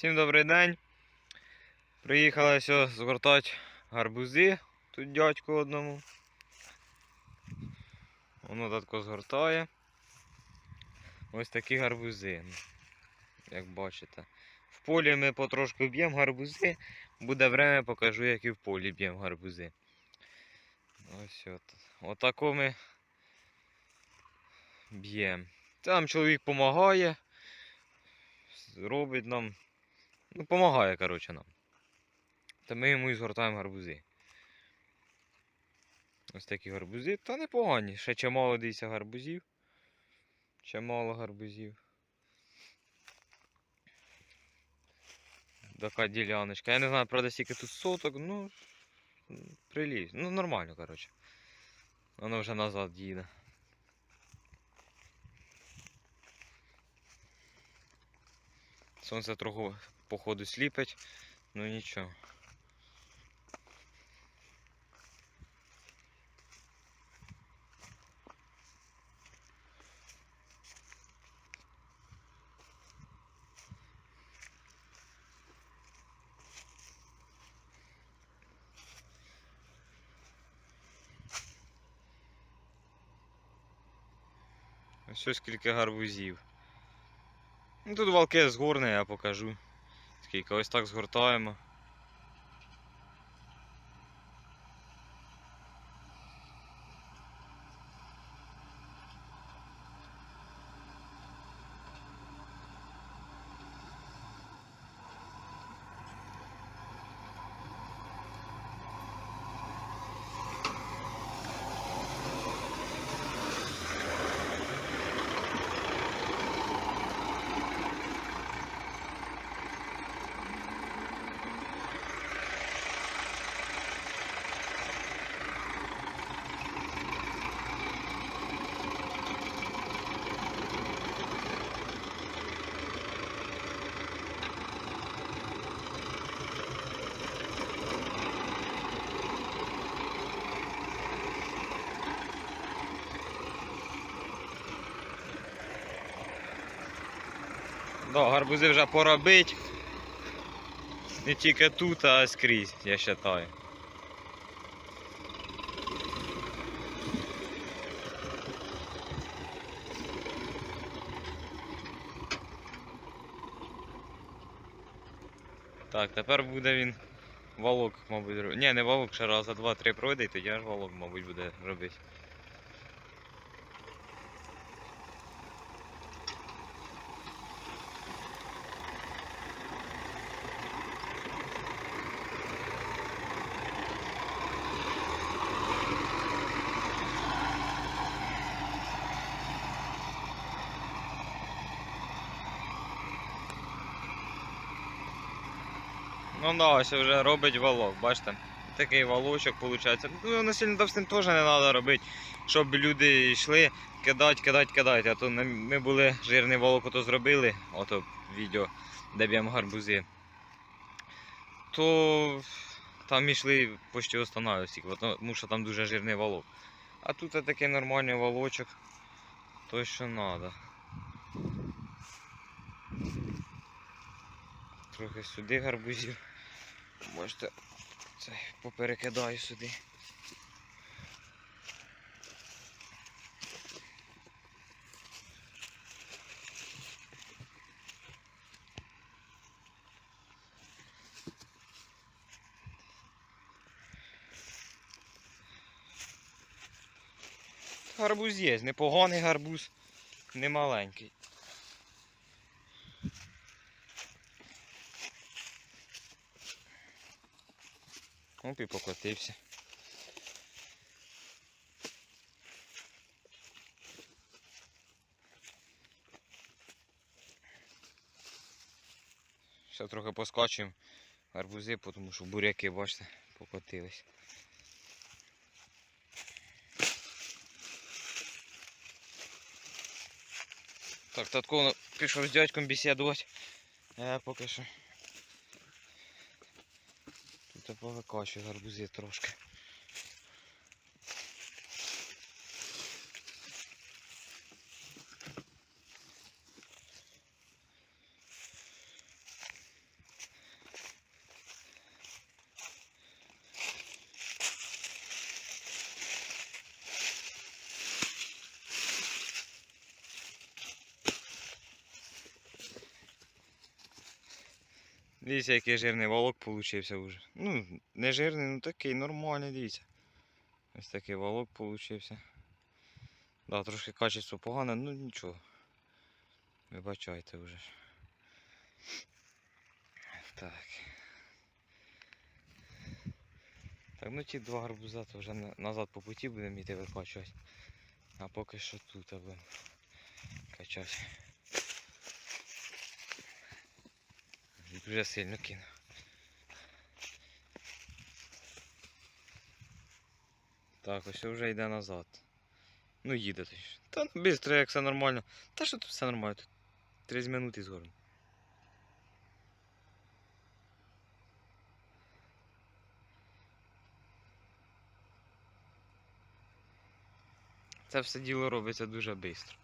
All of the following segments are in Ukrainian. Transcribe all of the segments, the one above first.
Всім добрий день. Приїхали ось згортати гарбузи. Тут дядьку одному. Воно татко згортає. Ось такі гарбузи. Як бачите. В полі ми потрошку б'ємо гарбузи. Буде время, покажу, як і в полі б'ємо гарбузи. Ось от. Отако ми б'ємо. Там чоловік допомагає. Робить нам. Ну, допомагає, коротше, нам. Та ми йому і згортаємо гарбузи. Ось такі гарбузи. Та непогані. Ще чимало дивіться гарбузів. Чимало гарбузів. Така діляночка. Я не знаю, правда, скільки тут соток, ну. Приліз. Ну, нормально, коротше. Воно вже назад їде. Сонце трохи походу сліпить, ну нічого. Ось ось скільки гарбузів. Ну, тут валки згорне, я покажу. Скільки ось так згортаємо. Да, гарбузи вже пора бить. Не тільки тут, а скрізь, я вважаю. Так, тепер буде він валок, мабуть, робити. Ні, не валок, ще раз, а два-три пройде, і тоді аж валок, мабуть, буде робити. Ну да, ось вже робить валок, бачите? Такий валочок виходить. Ну його сильно товстим теж не треба робити, щоб люди йшли, кидать, кидать, кидать. А то ми були жирний валок, ото зробили, ото відео, де б'ємо гарбузи. То там йшли почти останавлився, тому що там дуже жирний валок. А тут такий нормальний валочок, то що треба. Трохи сюди гарбузів. Можете це поперекидаю сюди. Гарбуз є, непоганий гарбуз, не маленький. Оп і покотився. Ще трохи поскачуємо гарбузи, тому що буряки, бачите, покотились. Так, татко пішов з дядьком бесідувати. Я поки що Тут повикачую гарбузи трошки. Дивіться, який жирний волок получився вже. Ну, не жирний, ну такий нормальний, дивіться. Ось такий волок получився. Да, трошки качество погане, ну нічого. Вибачайте вже. Так. Так, ну ті два гарбуза то вже назад по путі будемо йти викачувати. А поки що тут будемо качати. Дуже сильно кинув. Так, ось вже йде назад. Ну їде точно. Та ну швидко, як все нормально. Та що тут все нормально? Тут 30 минут і згорно. Це все діло робиться дуже швидко.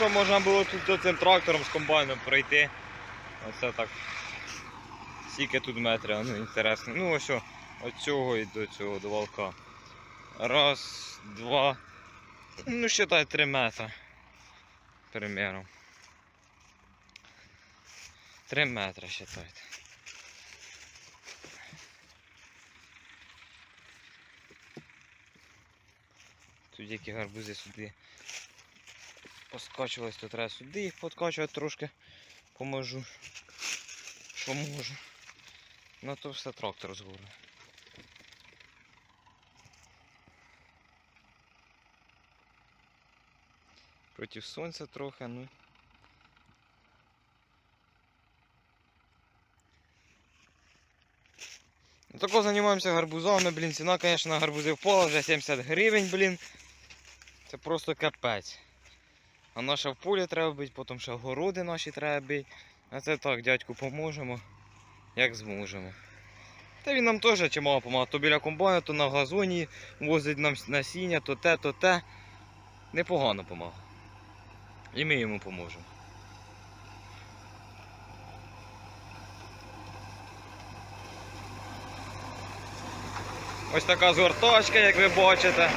Що, можна було тут цим трактором з комбайном пройти. Оце так. Скільки тут метрів, ну інтересно. Ну ось що, от цього і до цього, до волка. Раз, два. Ну, считай, три метри. Примером. Три метри, считайте. Тут які гарбузи сюди поскачувались, то треба сюди їх подкачувати трошки. Поможу. Що можу. Ну то все трактор згору. Проти сонця трохи, ну. Ну, Тако займаємося гарбузами, блін. Ціна, звісно, на гарбузи впала, вже 70 гривень, блін. Це просто капець. А наше в полі треба бити, потім ще городи наші треба бити. А це так, дядьку поможемо, як зможемо. Та він нам теж чимало допомагає. То біля комбайну, то на газоні возить нам насіння, то те, то те. Непогано допомагає. І ми йому поможемо. Ось така згортачка, як ви бачите.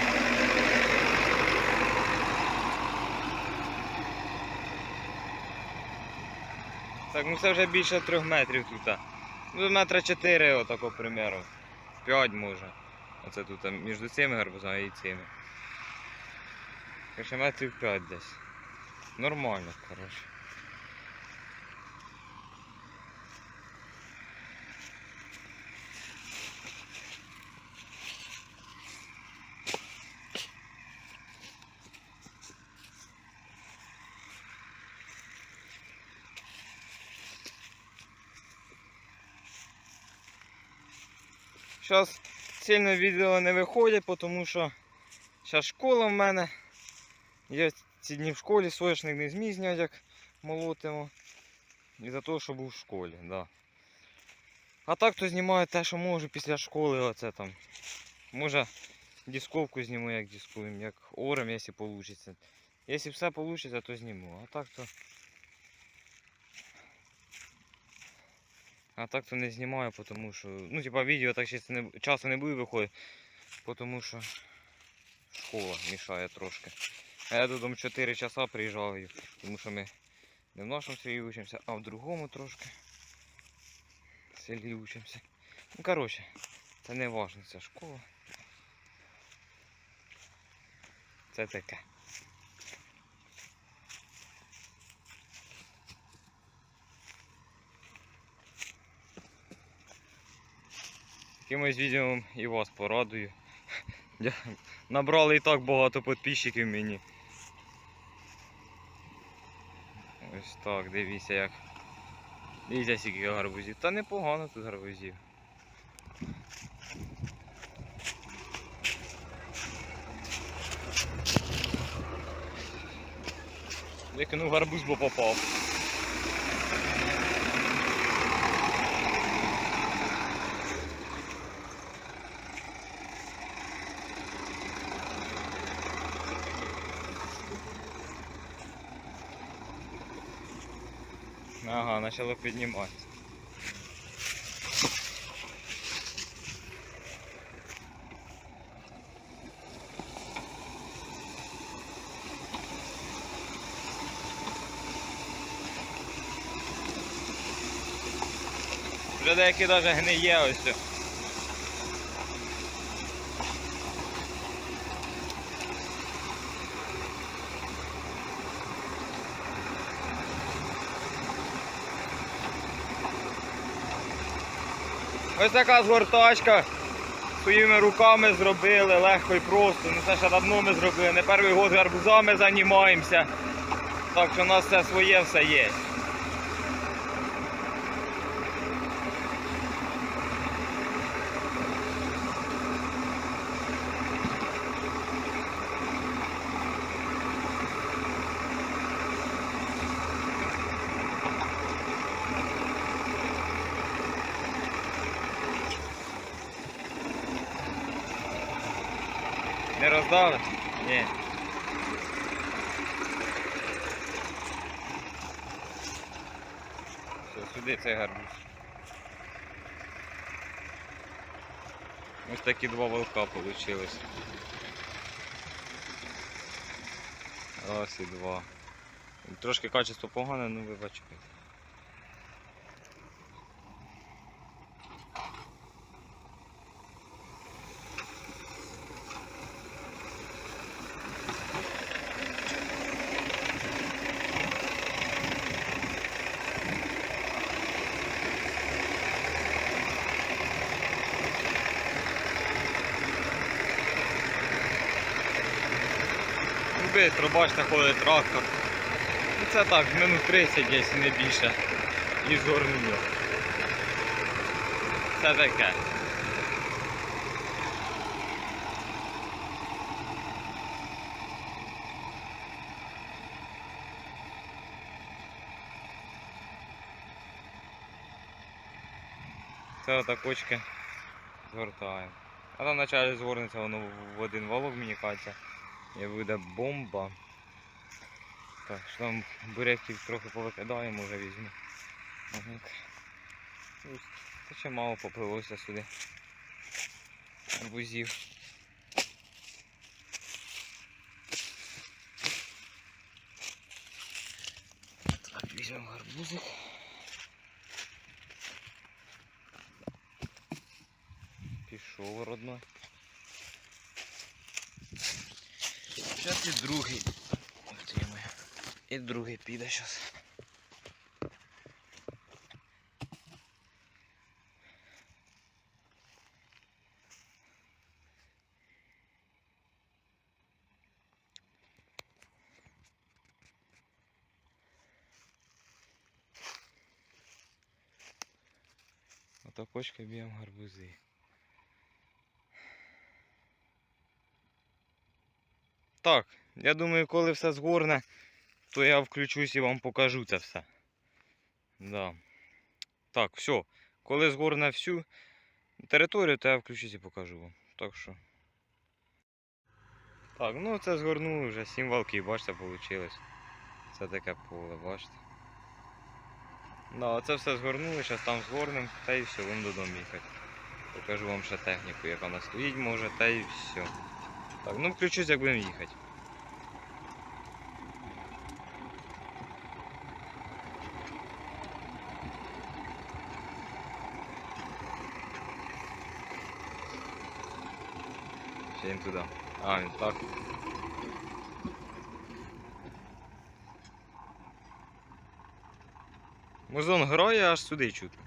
Так, ну це вже більше трьох метрів тут. Ну, метра чотири, отако, примеру. П'ять може. Оце тут між цими гарбузами і цими. Короче, метрів п'ять десь. Нормально, коротше. Зараз сильно відео не виходять, тому що зараз школа в мене. Я ці дні в школі соняшник не зміг зняти, як молотимо. І за того, що був в школі, да. А так то знімаю те, що можу після школи, оце там. Може дисковку зніму, як дискуємо, як орем, якщо вийде. Якщо все вийде, то зніму. А так то. А так то не знімаю, тому що. Ну, типа відео так часто не, часто не буде виходити, тому що школа мішає трошки. А я додому 4 часа приїжджаю, тому що ми не в нашому селі учимося, а в другому трошки селі учимося. Ну коротше, це не важно, це школа. Це таке. якимось відео і вас порадую. Набрали і так багато підписчиків мені. Ось так, дивіться як. Дивіться скільки гарбузів. Та непогано тут гарбузів. Викинув гарбуз, бо попав. Почало підніматися. Вже деякі навіть гниє ось. Ось така згортачка. Своїми руками зробили, легко і просто. Ну це ще давно ми зробили. Не перший год гарбузами займаємося. Так що у нас все своє все є. Не? Ні. Все, сюди цей гарбуз. Ось такі два волка получилось. Ось і два. Трошки качество погане, ну вибачте. Бистро, бачите, ходить трактор. Ну це так, минут 30 десь не більше. І згорнуло. Це таке. Це отакочки згортаємо. А там вначалі згорнеться воно в один валок, мені кажеться. І буде бомба. Так, що там буряків трохи повикидаємо, вже візьму. Та ще мало поплилося сюди. Арбузів. Так, візьмемо гарбузик. Пішов родной. Зараз і другий. отримає. І другий піде зараз. Отакочка б'ємо гарбузи. Так, я думаю, коли все згорне, то я включусь і вам покажу це все. Да. Так, все. Коли згорне всю територію, то я включусь і покажу вам. Так що. Так, ну це згорнули вже 7 валків, бачите, вийшло. Це таке поле, бачите. Да, це все згорнули, зараз там згорнемо, та і все, вон додому їхати. Покажу вам ще техніку, як вона стоїть може, та і все. Так, ну включусь, як будемо їхати. Ще туди. А, він так. Музон грає аж сюди чути.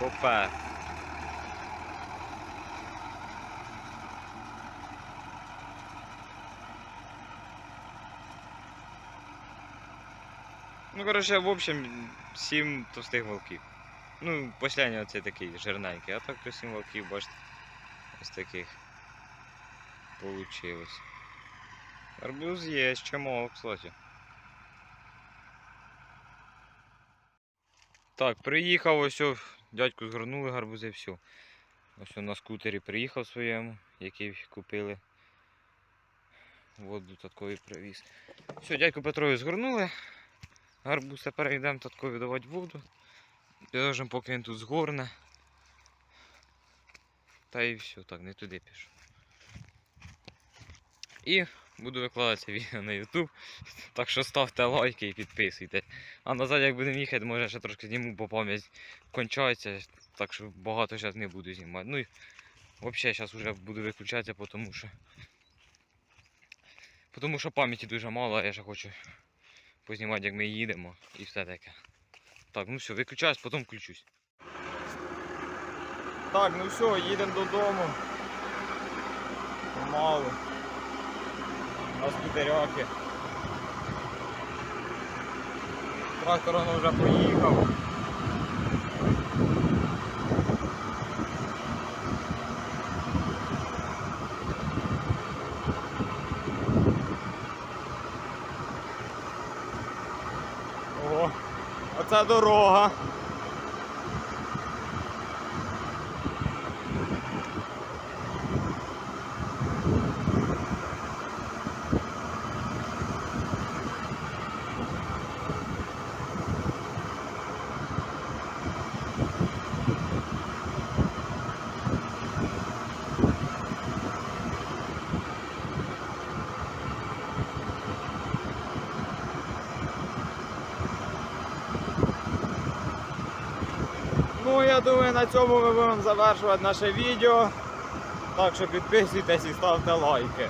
Попер. Ну, короче, в общем, сім товстих волків. Ну, останній оцей такий жирненький, а так то сім вовків, бачите, ось таких получилось. Арбуз є, чимало, кстати. Так, приїхав, ось дядьку згорнули гарбузи, все. Ось он на скутері приїхав своєму, який купили. Воду таткові привіз. Все, дядьку Петрові згорнули. Гарбуз тепер йдемо таткові давати воду. Підождемо, поки він тут згорне. Та і все, так, не туди пішов. І буду викладати відео на YouTube. Так що ставте лайки і підписуйтесь. А назад, як будемо їхати, може ще трошки зніму, бо пам'ять кончається. Так що багато зараз не буду знімати. Ну і взагалі зараз вже буду виключатися, тому що. Тому що пам'яті дуже мало, я ще хочу познімати, як ми їдемо і все таке. Так, ну все, виключаюсь, потім включусь. Так, ну все, їдемо додому. Помалу. На скутеряки. Трактор воно вже поїхав. Ого, оце дорога. Ну, я думаю, на цьому ми будемо завершувати наше відео. Так що підписуйтесь і ставте лайки.